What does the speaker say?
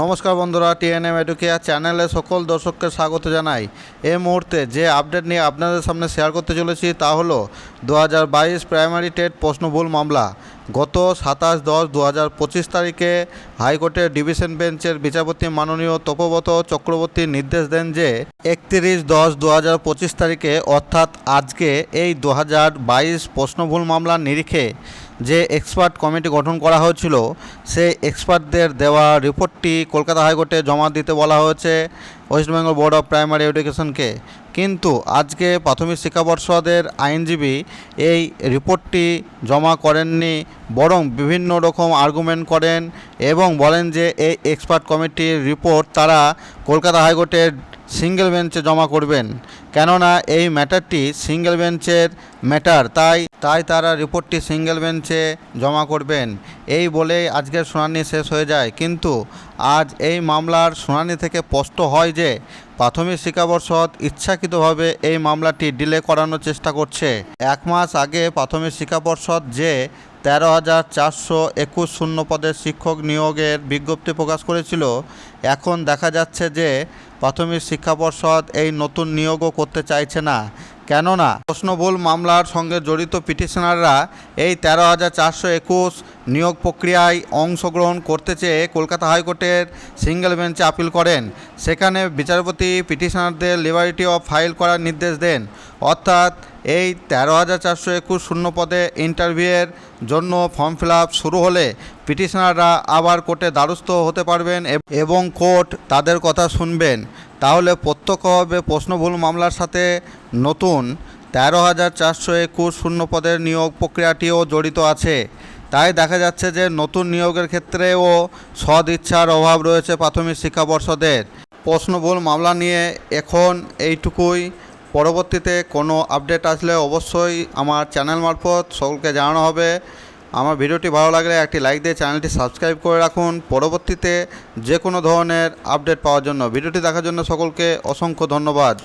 নমস্কার বন্ধুরা TNM educare চ্যানেলে সকল দর্শককে স্বাগত জানাই। এই মুহূর্তে যে আপডেট নিয়ে আপনাদের সামনে শেয়ার করতে চলেছি তা হলো, দু হাজার বাইশ প্রাইমারি টেট প্রশ্নভুল মামলা। গত সাতাশ দশ দু হাজার পঁচিশ তারিখে হাইকোর্টের ডিভিশন বেঞ্চের বিচারপতি মাননীয় তপব্রত চক্রবর্তী নির্দেশ দেন যে একত্রিশ দশ দু হাজার পঁচিশ তারিখে, অর্থাৎ আজকে এই দু হাজার বাইশ প্রশ্নভুল মামলার নিরিখে যে এক্সপার্ট কমিটি গঠন করা হয়েছিল, সেই এক্সপার্টদের দেওয়া রিপোর্টটি কলকাতা হাইকোর্টে জমা দিতে বলা হয়েছে। West Bengal board of primary এডুকেশনকে। কিন্তু আজকে প্রাথমিক শিক্ষা পর্ষদের আইনজীবী এই রিপোর্টটি জমা করেননি, বরং বিভিন্ন রকম আর্গুমেন্ট করেন এবং বলেন যে এই এক্সপার্ট কমিটির রিপোর্ট তারা কলকাতা হাইকোর্টের সিঙ্গেল বেঞ্চে জমা করবেন। কেননা এই ম্যাটারটি সিঙ্গেল বেঞ্চের ম্যাটার তাই তাই তারা রিপোর্টটি সিঙ্গেল বেঞ্চে জমা করবেন। এই বলেই আজকের শুনানি শেষ হয়ে যায়। কিন্তু আজ এই মামলার শুনানি থেকে স্পষ্ট হয় যে প্রাথমিক শিক্ষা পর্ষদ ইচ্ছাকৃতভাবে এই মামলাটি ডিলে করানোর চেষ্টা করছে। এক মাস আগে প্রাথমিক শিক্ষা পর্ষদ যে তেরো হাজার চারশো একুশ শূন্য পদের শিক্ষক নিয়োগের বিজ্ঞপ্তি প্রকাশ করেছিল, এখন দেখা যাচ্ছে যে প্রাথমিক শিক্ষা পর্ষদ এই নতুন নিয়োগও করতে চাইছে না। কেননা প্রশ্নবুল মামলার সঙ্গে জড়িত পিটিশনাররা এই তেরো হাজার চারশো একুশ নিয়োগ প্রক্রিয়ায় অংশগ্রহণ করতে চেয়ে কলকাতা হাইকোর্টের সিঙ্গেল বেঞ্চে আপিল করেন। সেখানে বিচারপতি পিটিশনারদের লিবারিটি অফ ফাইল করার নির্দেশ দেন। অর্থাৎ এই তেরো হাজার চারশো একুশ শূন্য পদে ইন্টারভিউয়ের জন্য ফর্ম ফিল শুরু হলে পিটিশনাররা আবার কোর্টে দ্বারস্থ হতে পারবেন এবং কোর্ট তাদের কথা শুনবেন। তাহলে প্রত্যক্ষভাবে প্রশ্নভুল মামলার সাথে নতুন তেরো হাজার চারশো একুশ শূন্য পদের নিয়োগ প্রক্রিয়াটিও জড়িত আছে। তাই দেখা যাচ্ছে যে নতুন নিয়োগের ক্ষেত্রেও সদ ইচ্ছার অভাব রয়েছে প্রাথমিক শিক্ষা পর্ষদের প্রশ্নভুল মামলা নিয়ে এখন এইটুকুই। পরবর্তীতে কোনো আপডেট আসলে অবশ্যই আমার চ্যানেল মারফত সকলকে জানানো হবে। আমার ভিডিওটি ভালো লাগলে একটি লাইক দিয়ে চ্যানেলটি সাবস্ক্রাইব করে রাখুন। পরবর্তীতে যে কোনো ধরনের আপডেট পাওয়ার জন্য, ভিডিওটি দেখার জন্য সকলকে অসংখ্য ধন্যবাদ।